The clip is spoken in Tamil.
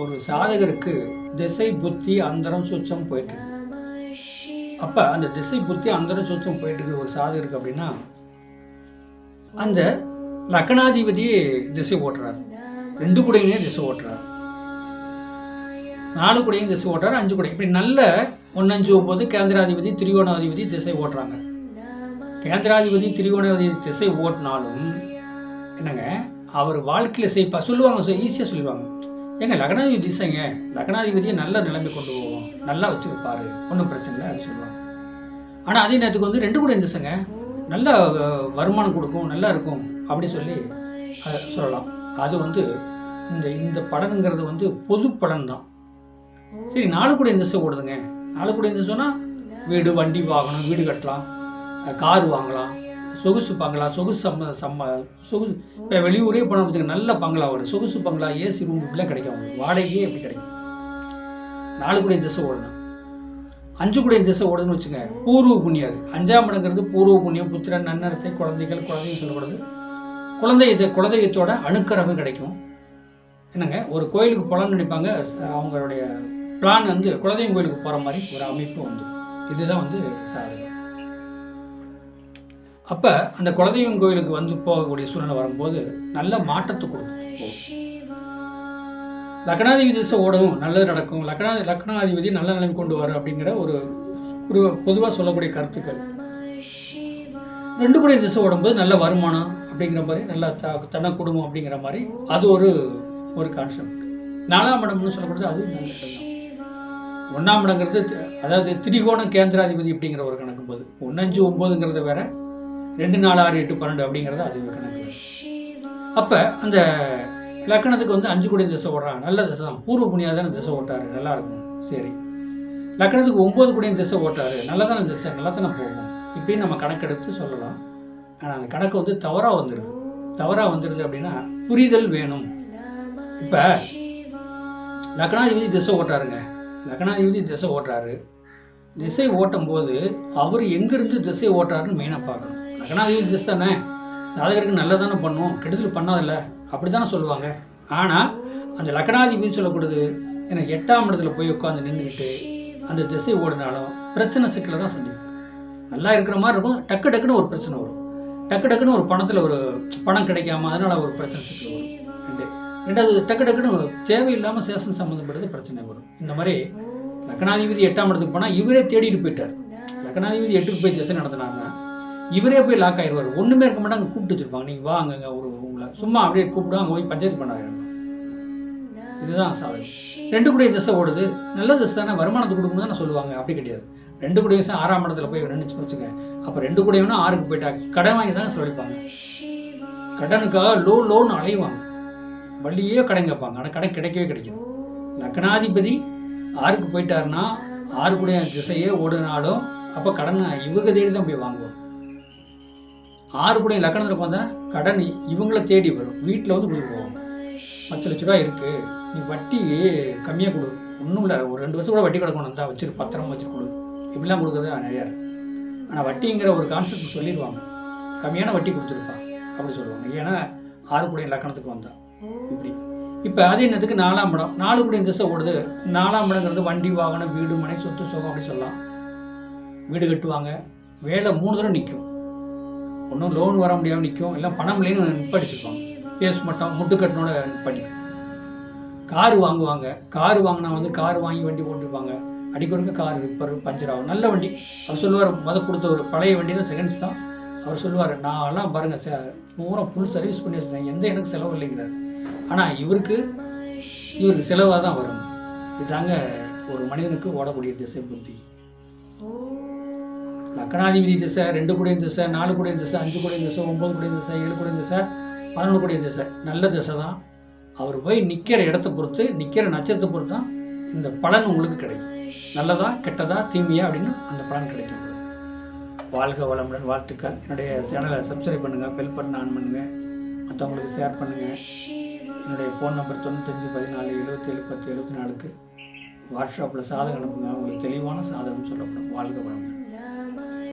ஒரு சாதகருக்கு திசை புத்தி அந்தரம் சுச்சம் போயிட்டு இருக்கு. அப்ப அந்த திசை புத்தி அந்தரம் சுச்சம் போயிட்டு இருக்கு ஒரு சாதகருக்கு அப்படின்னா அந்த லக்கணாதிபதி திசை ஓட்டுறார். ரெண்டு குடையுமே திசை ஓட்டுறார். நாலு குடையும் திசை ஓட்டுறாரு அஞ்சு குடை இப்படி நல்ல ஒன்னஞ்சு ஒன்பது கேந்திராதிபதி திரிகோணாதிபதி திசை ஓட்டுறாங்க. கேந்திராதிபதி திரிகோணாதிபதி திசை ஓட்டினாலும் என்னங்க அவர் வாழ்க்கையில் செய்ப்பா சொல்லுவாங்க ஈஸியாக சொல்லுவாங்க ஏங்க லக்னாதிபதி திசைங்க. லக்னாதிபதியை நல்ல நிலைமை கொண்டு போவோம் நல்லா வச்சுருப்பாரு. ஒன்றும் பிரச்சனை இல்லை அப்படின்னு சொல்லுவாங்க. ஆனால் அதே நேரத்துக்கு வந்து ரெண்டு கூட திசைங்க நல்ல வருமானம் கொடுக்கும் நல்லா இருக்கும் அப்படி சொல்லி சொல்லலாம். அது வந்து இந்த இந்த படனுங்கிறது வந்து பொது படம் தான். சரி நாலு கூட திசை ஓடுதுங்க. நாலு கூட திசைன்னா சொன்னால் வீடு வண்டி வாங்கணும் வீடு கட்டலாம் கார் வாங்கலாம் சொகுசு பங்களா சொகுசு சம்ம சம்ம சொகுசு. இப்போ வெளியூரே போனால் வச்சுக்க நல்ல பங்களா வரும். சொகுசு பங்களா ஏசி ரூம் இப்படிலாம் கிடைக்கும். அவங்களுக்கு வாடகையே எப்படி கிடைக்கும். நாலு கூட திசை ஓடணும். அஞ்சு கூட திசை ஓடுதுன்னு வச்சுங்க பூர்வ புண்ணியம் அது. அஞ்சாம் இடங்கிறது பூர்வ புண்ணியம் புத்திரன் நன்னடத்தை குழந்தைகள் குழந்தைங்க சொல்லக்கூடாது குழந்தைய குலதெய்வத்தோட அணுக்கரகம் கிடைக்கும். என்னங்க? ஒரு கோயிலுக்கு போகலான்னு நினைப்பாங்க. அவங்களுடைய பிளான் வந்து குலதெய்வம் கோயிலுக்கு போகிற மாதிரி ஒரு அமைப்பு வந்து. இதுதான் வந்து சாதகம் அப்போ அந்த குலதெய்வம் கோயிலுக்கு வந்து போகக்கூடிய சூழ்நிலை வரும்போது நல்ல மாற்றத்தை கொடுக்கும். லக்னாதிபதி திசை ஓடவும் நல்லது நடக்கும். லக்னா லக்னாதிபதி நல்ல நிலைமை கொண்டு வரும் அப்படிங்கிற ஒரு ஒரு பொதுவாக சொல்லக்கூடிய கருத்துக்கள். ரெண்டு கூட திசை ஓடும்போது நல்ல வருமானம் அப்படிங்கிற மாதிரி நல்ல த தன குடும்பம் அப்படிங்கிற மாதிரி அது ஒரு ஒரு கான்செப்ட் நாலாம் இடம்னு சொல்லப்படுது அது நல்ல ஒன்றாம் இடங்கிறது அதாவது திரிகோணம் கேந்திராதிபதி அப்படிங்கிற ஒரு கணக்கு போது ஒன்னஞ்சு ஒம்போதுங்கிறத வேற ரெண்டு நாலு ஆறு எட்டு பன்னெண்டு அப்படிங்கிறது அது ஒரு கணக்கு அப்போ அந்த லக்கணத்துக்கு வந்து அஞ்சு கோடி திசை ஓடுறான் நல்ல திசை தான். பூர்வ புண்ணியாதான திசை ஓட்டாரு. நல்லா இருக்கும். சரி. லக்கணத்துக்கு ஒம்பது கோடியும் திசை ஓட்டாரு. நல்லதான திசை. நல்லா தானே போகும். இப்பயும் நம்ம கணக்கெடுத்து சொல்லலாம். ஆனால் அந்த கணக்கு வந்து தவறாக வந்துடுது தவறாக வந்துடுது அப்படின்னா புரிதல் வேணும். இப்போ லக்னாதிபதி திசை ஓட்டாருங்க. லக்னாதிபதி திசை ஓட்டுறாரு திசை ஓட்டும் போது அவர் எங்கிருந்து திசை ஓட்டுறாருன்னு மெயினாக பார்க்கணும். லக்னாதிபதி திசை தானே? சாதகருக்கு நல்லதானே பண்ணும். கெடுதல் பண்ணாதில்ல. அப்படி தானே சொல்லுவாங்க. ஆனால் அந்த லக்னாதிபதி சொல்லக்கூடாது எனக்கு எட்டாம் இடத்துல போய் உட்காந்து நின்றுக்கிட்டு அந்த திசை ஓடினாலும் பிரச்சனை சிக்கலை தான் சந்திப்போம் நல்லா இருக்கிற மாதிரி இருக்கும். டக்கு டக்குன்னு ஒரு பிரச்சனை வரும். டக்கு டக்குன்னு ஒரு பணத்தில் ஒரு பணம் கிடைக்காம அதனால் ஒரு பிரச்சனை சிக்கல் வரும். ரெண்டு. ரெண்டாவது டக்கு டக்குன்னு தேவையில்லாமல் சேஷன் சம்மந்தப்பட்டது பிரச்சனை வரும். இந்த மாதிரி லக்னாதிபதி எட்டாம் இடத்துக்கு போனால் இவரே தேடிட்டு போயிட்டார். லக்னாதிபதி எட்டுக்கு போய் திசை நடத்தினாருன்னா இவரே போய் லாக் ஆயிடுவார் ஒன்றுமே இருக்க மாட்டாங்க. கூப்பிட்டு வச்சிருப்பாங்க. நீங்கள் வாங்க ஒரு உங்களை. சும்மா அப்படியே கூப்பிட்டு அங்கே போய் பஞ்சாயத்து பண்ணாங்க இதுதான் சாதனை ரெண்டு கூடிய திசை ஓடுது. நல்ல திசை தானே. வருமானத்தை கொடுக்கும்போது தான் சொல்லுவாங்க. அப்படி கிடையாது. ரெண்டு கூடிய விஷயம் ஆறாம் இடத்துல போய் நினைச்சு வச்சுக்க அப்போ ரெண்டு குடையவனா ஆறுக்கு போயிட்டா கடன் வாங்கி தான் சொல்லிப்பாங்க கடனுக்காக லோ லோன் அலைவாங்க வள்ளியே கடன் கேட்பாங்க. ஆனால் கடன் கிடைக்கவே கிடைக்கும் லக்னாதிபதி ஆறுக்கு போயிட்டாருன்னா ஆறு கூடிய திசையே ஓடுனாலும் அப்போ கடன் இவங்க தேடி தான் போய் வாங்குவோம் ஆறு குடைய லக்கணத்தில் வந்தால் கடன் இவங்கள தேடி வரும். வீட்டில் வந்து கொடுத்து போவாங்க பத்து லட்ச ரூபா இருக்குது நீ வட்டி கம்மியாக கொடு. ஒன்றும் இல்லை. ஒரு ரெண்டு வருஷம் கூட வட்டி கிடக்கணும். தான் வச்சிரு பத்திரம் வச்சு கொடு. இப்படிலாம் கொடுக்குறது நிறையா இருக்குது ஆனால் வட்டிங்கிற ஒரு கான்செப்ட் சொல்லிடுவாங்க. கம்மியான வட்டி கொடுத்துருப்பான் அப்படி சொல்லுவாங்க. ஏன்னா ஆறு குடைய லக்கணத்துக்கு வந்தான் இப்படி. இப்போ அதே நேரத்துக்கு நாலாம் இடம் நாலு குடைய திசை ஓடுது. நாலாம் இடங்கிறது வண்டி வாகனம் வீடு மனை சொத்து சுகம் அப்படி சொல்லலாம். வீடு கட்டுவாங்க. வேலை மூணு தடவை நிற்கும் ஒன்றும் லோன் வர முடியாமல் நிற்கும் எல்லாம் பணம் இல்லைன்னு நிப்பாடிச்சிருப்பாங்க பேஸ் மட்டும் முட்டுக்கட்டனோட நிற்பாடி கார் வாங்குவாங்க. கார் வாங்கினா வந்து கார் வாங்கி வண்டி போட்டுருப்பாங்க அடிக்கொருக்க கார் ரிப்பர் பஞ்சர் ஆகும். நல்ல வண்டி. அவர் சொல்லுவார் முத கொடுத்த ஒரு பழைய வண்டி தான் செகண்ட்ஸ் தான். அவர் சொல்லுவார் நான்லாம் பாருங்கள் ச பூரா ஃபுல் சர்வீஸ் பண்ணி வச்சுருந்தேன் எந்த எனக்கு செலவு இல்லைங்கிறார். ஆனால் இவருக்கு இவருக்கு செலவாக தான் வரும். இதுதாங்க ஒரு மனிதனுக்கு ஓடக்கூடிய திசை புத்தி. லக்னாதிபதி திசை ரெண்டு குடைய திசை நாலு குடைய திசை அஞ்சு குடைய திசை ஒம்பது குடைய திசை ஏழு குடைய திசை பதினொன்று குடைய திசை. நல்ல திசை தான். அவர் போய் நிற்கிற இடத்த பொறுத்து நிற்கிற நட்சத்திரத்தை பொறுத்து தான் இந்த பலன் உங்களுக்கு கிடைக்கும். நல்லதா கெட்டதா தீமையா அப்படின்னு அந்த பலன் கிடைக்கும். வாழ்க வளமுடன் வாழ்த்துக்கள். என்னுடைய சேனலை சப்ஸ்கிரைப் பண்ணுங்கள் பெல் பட்டன் ஆன் பண்ணுங்கள் மற்றவங்களுக்கு ஷேர் பண்ணுங்கள் என்னுடைய ஃபோன் நம்பர் தொண்ணூத்தஞ்சு பதினாலு எழுபத்தேழு பத்து எழுபத்தி நாலுக்கு வாட்ஸ்அப்பில் சாதகம் அனுப்புங்க. உங்களுக்கு தெளிவான சாதகம் சொல்லப்படும். வாழ்க வளமுடன்.